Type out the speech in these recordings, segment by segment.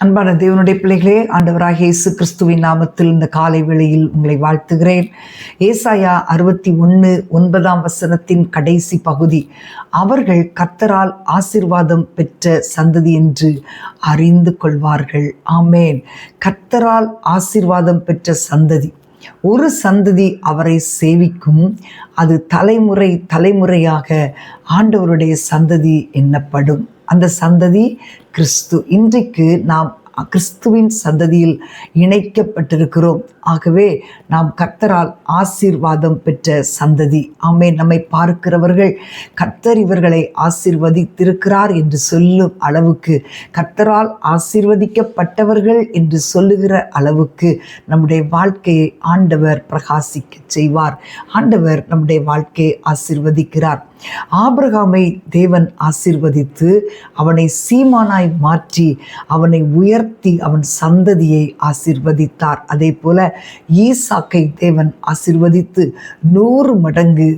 அன்பான தேவனுடைய பிள்ளைகளே ஆண்டவராக இயேசு கிறிஸ்துவின் நாமத்தில் இந்த காலை வேளையில் உங்களை வாழ்த்துகிறேன். ஏசாயா அறுபத்தி ஒன்று ஒன்பதாம் வசனத்தின் கடைசி பகுதி. அவர்கள் கர்த்தரால் ஆசீர்வாதம் பெற்ற சந்ததி என்று அறிந்து கொள்வார்கள். ஆமேன். கர்த்தரால் ஆசீர்வாதம் பெற்ற சந்ததி. ஒரு சந்ததி அவரை சேவிக்கும். அது தலைமுறை தலைமுறையாக ஆண்டவருடைய சந்ததி எண்ணப்படும் அந்த சந்ததி கிறிஸ்து. இன்றைக்கு நாம் கிறிஸ்துவின் சந்ததியில் இணைக்கப்பட்டிருக்கிறோம். ஆகவே நாம் கர்த்தரால் ஆசீர்வாதம் பெற்ற சந்ததி. ஆமே நம்மை பார்க்கிறவர்கள் கர்த்தர் இவர்களை ஆசீர்வதித்திருக்கிறார் என்று சொல்லும் அளவுக்கு கர்த்தரால் ஆசீர்வதிக்கப்பட்டவர்கள் என்று சொல்லுகிற அளவுக்கு நம்முடைய வாழ்க்கையை ஆண்டவர் பிரகாசிக்க செய்வார். ஆண்டவர் நம்முடைய வாழ்க்கையை ஆசீர்வதிக்கிறார். ஆபிரகாமை தேவன் ஆசிர்வதித்து அவனை சீமானாய் மாற்றி அவனை உயர்த்தி அவன் சந்ததியை ஆசிர்வதித்தார். அதே போல ஈசாக்கை தேவன் ஆசிர்வதித்து நூறு மடங்கு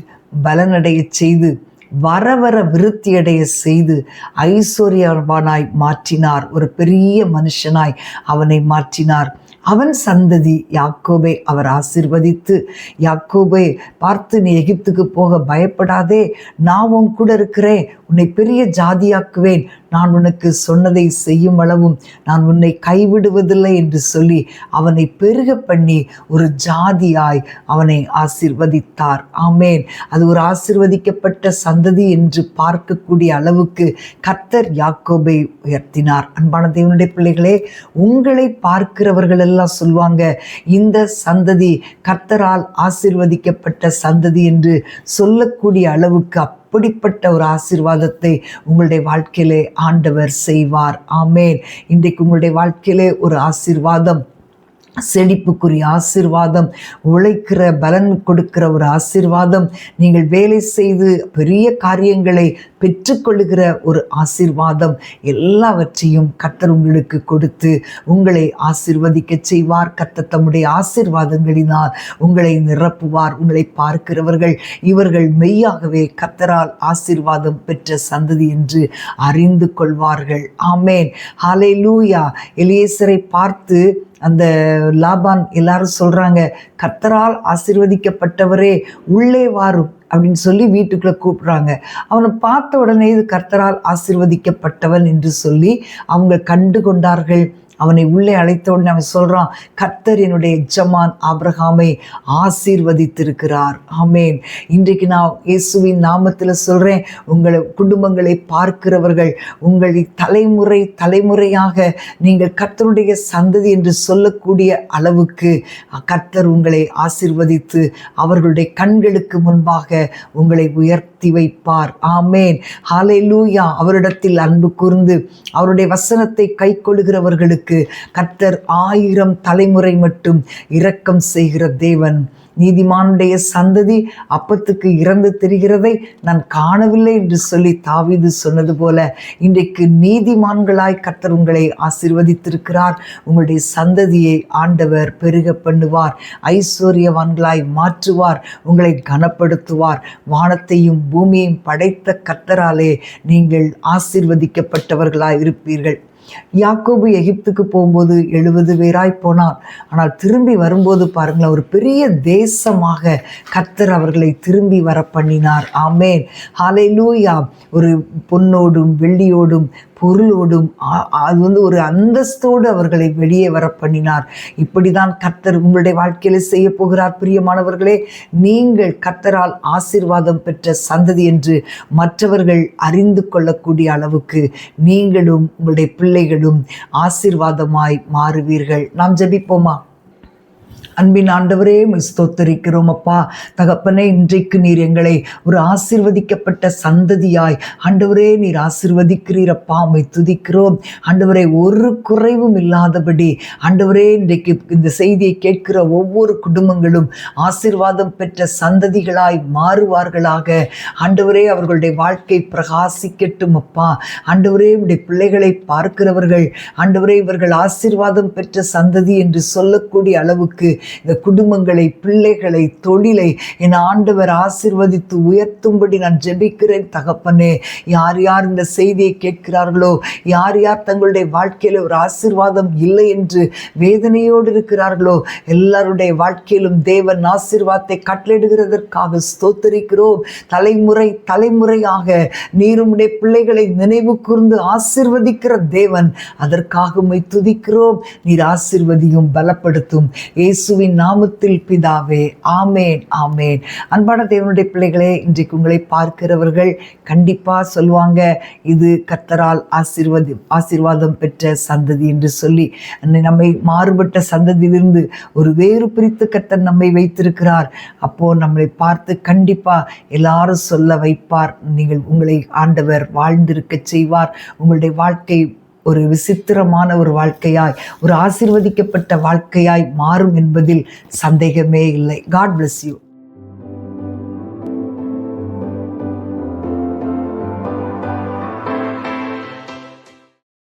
பலனடைய செய்து வர வர விருத்தியடைய செய்து ஐஸ்வர்யவானாய் மாற்றினார். ஒரு பெரிய மனுஷனாய் அவனை மாற்றினார். அவன் சந்ததி யாக்கோபை அவர் ஆசிர்வதித்து யாக்கோபை பார்த்து நீ எகிப்துக்கு போக பயப்படாதே. நான் உன் கூட இருக்கிறேன். உன்னை பெரிய ஜாதியாக்குவேன். நான் உனக்கு சொன்னதை செய்யும் அளவும் நான் உன்னை கைவிடுவதில்லை என்று சொல்லி அவனை பெருக பண்ணி ஒரு ஜாதியாய் அவனை ஆசிர்வதித்தார். ஆமேன். அது ஒரு ஆசிர்வதிக்கப்பட்ட சந்ததி என்று பார்க்கக்கூடிய அளவுக்கு கர்த்தர் யாக்கோபை உயர்த்தினார். அன்பான தேவனுடைய பிள்ளைகளே உங்களை பார்க்கிறவர்கள் எல்லாம் சொல்லுவாங்க இந்த சந்ததி கர்த்தரால் ஆசிர்வதிக்கப்பட்ட சந்ததி என்று சொல்லக்கூடிய அளவுக்கு அப்படிப்பட்ட ஒரு ஆசீர்வாதத்தை உங்களுடைய வாழ்க்கையிலே ஆண்டவர் செய்வார். ஆமேன். இன்றைக்கு உங்களுடைய வாழ்க்கையிலே ஒரு ஆசீர்வாதம் செழிப்புக்குரிய ஆசிர்வாதம் உழைக்கிற பலன் கொடுக்கிற ஒரு ஆசிர்வாதம் நீங்கள் வேலை செய்து பெரிய காரியங்களை பெற்றுக்கொள்ளுகிற ஒரு ஆசிர்வாதம். எல்லாவற்றையும் கத்தர் உங்களுக்கு கொடுத்து உங்களை ஆசிர்வதிக்க செய்வார். கத்தர் தம்முடைய ஆசிர்வாதங்களினால் உங்களை நிரப்புவார். உங்களை பார்க்கிறவர்கள் இவர்கள் மெய்யாகவே கத்தரால் ஆசிர்வாதம் பெற்ற சந்ததி என்று அறிந்து கொள்வார்கள். ஆமேன். ஹாலே லூயா எலியேசரை பார்த்து அந்த லாபான் எல்லாரும் சொல்கிறாங்க கர்த்தரால் ஆசிர்வதிக்கப்பட்டவரே உள்ளே வாரும் அப்படின்னு சொல்லி வீட்டுக்குள்ளே கூப்பிட்றாங்க. அவனை பார்த்த உடனே இது கர்த்தரால் ஆசிர்வதிக்கப்பட்டவன் என்று சொல்லி அவங்க கண்டு கொண்டார்கள் அவனை உள்ளே அழைத்த உடனே அவன் சொல்கிறான் கர்த்தர் என்னுடைய எஜமான் ஆப்ரஹாமை ஆசீர்வதித்திருக்கிறார். ஆமேன். இன்றைக்கு நான் இயேசுவின் நாமத்தில் சொல்கிறேன் உங்களை குடும்பங்களை பார்க்கிறவர்கள் உங்களை தலைமுறை தலைமுறையாக நீங்கள் கர்த்தருடைய சந்ததி என்று சொல்லக்கூடிய அளவுக்கு கர்த்தர் உங்களை ஆசிர்வதித்து அவர்களுடைய கண்களுக்கு முன்பாக உங்களை உயர்த்த வைப்பார். ஆமேன். ஹாலே லூயா அவரிடத்தில் அன்பு கூர்ந்து அவருடைய வசனத்தை கை கொள்கிறவர்களுக்கு கர்த்தர் ஆயிரம் தலைமுறை மட்டும் இரக்கம் செய்கிற தேவன். நீதிமானுடைய சந்ததி அப்பத்துக்கு இறந்து தெரிகிறதை நான் காணவில்லை என்று சொல்லி தாவிது சொன்னது போல இன்றைக்கு நீதிமான்களாய் கர்த்தர் உங்களை ஆசிர்வதித்திருக்கிறார். உங்களுடைய சந்ததியை ஆண்டவர் பெருக பண்ணுவார். ஐஸ்வர்யவான்களாய் மாற்றுவார். உங்களை கனப்படுத்துவார். வானத்தையும் பூமியையும் படைத்த கர்த்தராலே நீங்கள் ஆசிர்வதிக்கப்பட்டவர்களாய் இருப்பீர்கள். யாக்கோபு எகிப்துக்கு போகும்போது எழுபது பேராய் போனார். ஆனால் திரும்பி வரும்போது பாருங்களேன் ஒரு பெரிய தேசமாக கர்த்தர் அவர்களை திரும்பி வர பண்ணினார் ஆமேன். ஹாலே லூயா ஒரு பொன்னோடும் வெள்ளியோடும் பொருளோடும் அது வந்து ஒரு அந்தஸ்தோடு அவர்களை வெளியே வர பண்ணினார். இப்படி தான் கர்த்தர் உங்களுடைய வாழ்க்கையில் செய்ய போகிறார் பிரியமானவர்களே. நீங்கள் கர்த்தரால் ஆசீர்வாதம் பெற்ற சந்ததி என்று மற்றவர்கள் அறிந்து கொள்ளக்கூடிய அளவுக்கு நீங்களும் உங்களுடைய பிள்ளைகளும் ஆசீர்வாதமாய் மாறுவீர்கள். நாம் ஜபிப்போமா? அன்பின் ஆண்டவரே ஸ்தோத்தரிக்கிறோம் அப்பா. தகப்பனே இன்றைக்கு நீர் எங்களை ஒரு ஆசிர்வதிக்கப்பட்ட சந்ததியாய். ஆண்டவரே நீர் ஆசிர்வதிக்கிறீரப்பா உம்மை துதிக்கிறோம். ஆண்டவரே ஒரு குறைவும் இல்லாதபடி ஆண்டவரே இன்றைக்கு இந்த செய்தியை கேட்கிற ஒவ்வொரு குடும்பங்களும் ஆசிர்வாதம் பெற்ற சந்ததிகளாய் மாறுவார்களாக. ஆண்டவரே அவர்களுடைய வாழ்க்கை பிரகாசிக்கட்டும் அப்பா. ஆண்டவரே உடைய பிள்ளைகளை பார்க்கிறவர்கள் ஆண்டவரே இவர்கள் ஆசிர்வாதம் பெற்ற சந்ததி என்று சொல்லக்கூடிய அளவுக்கு இந்த குடும்பங்களை பிள்ளைகளை தொழிலை என் ஆண்டவர் ஆசிர்வதித்து உயர்த்தும்படி நான் ஜெபிக்கிறேன் தகப்பனே. யார் யார் இந்த செய்தியை கேட்கிறார்களோ யார் யார் தங்களுடைய வாழ்க்கையில் ஒரு ஆசிர்வாதம் இல்லை என்று வேதனையோடு இருக்கிறார்களோ எல்லாருடைய வாழ்க்கையிலும் தேவன் ஆசிர்வாதத்தை கட்டளிடுகிறதற்காக ஸ்தோத்தரிக்கிறோம். தலைமுறை தலைமுறையாக நீருமுடைய பிள்ளைகளை நினைவு கூர்ந்து ஆசிர்வதிக்கிற தேவன் அதற்காக துதிக்கிறோம். நீர் ஆசிர்வதியும் பலப்படுத்தும். இயேசுவின் நாமத்தில் பிதாவே ஆமேன் ஆமேன். அன்பான தேவனுடைய பிள்ளைகளே இன்றைக்கு உங்களை பார்க்கிறவர்கள் கண்டிப்பாக சொல்லுவாங்க இது கத்தரால் ஆசீர்வதி ஆசீர்வாதம் பெற்ற சந்ததி என்று சொல்லி. நம்மை மாறுபட்ட சந்ததியிலிருந்து ஒரு வேறு பிரித்து கத்தர் நம்மை வைத்திருக்கிறார். அப்போ நம்மளை பார்த்து கண்டிப்பாக எல்லாரும் சொல்ல வைப்பார். நீங்கள் உங்களை ஆண்டவர் வாழ்ந்திருக்க செய்வார். உங்களுடைய வாழ்க்கை ஒரு விசித்திரமான ஒரு வாழ்க்கையாய் ஒரு ஆசிர்வதிக்கப்பட்ட வாழ்க்கையாய் மாறும் என்பதில் சந்தேகமே இல்லை. God bless you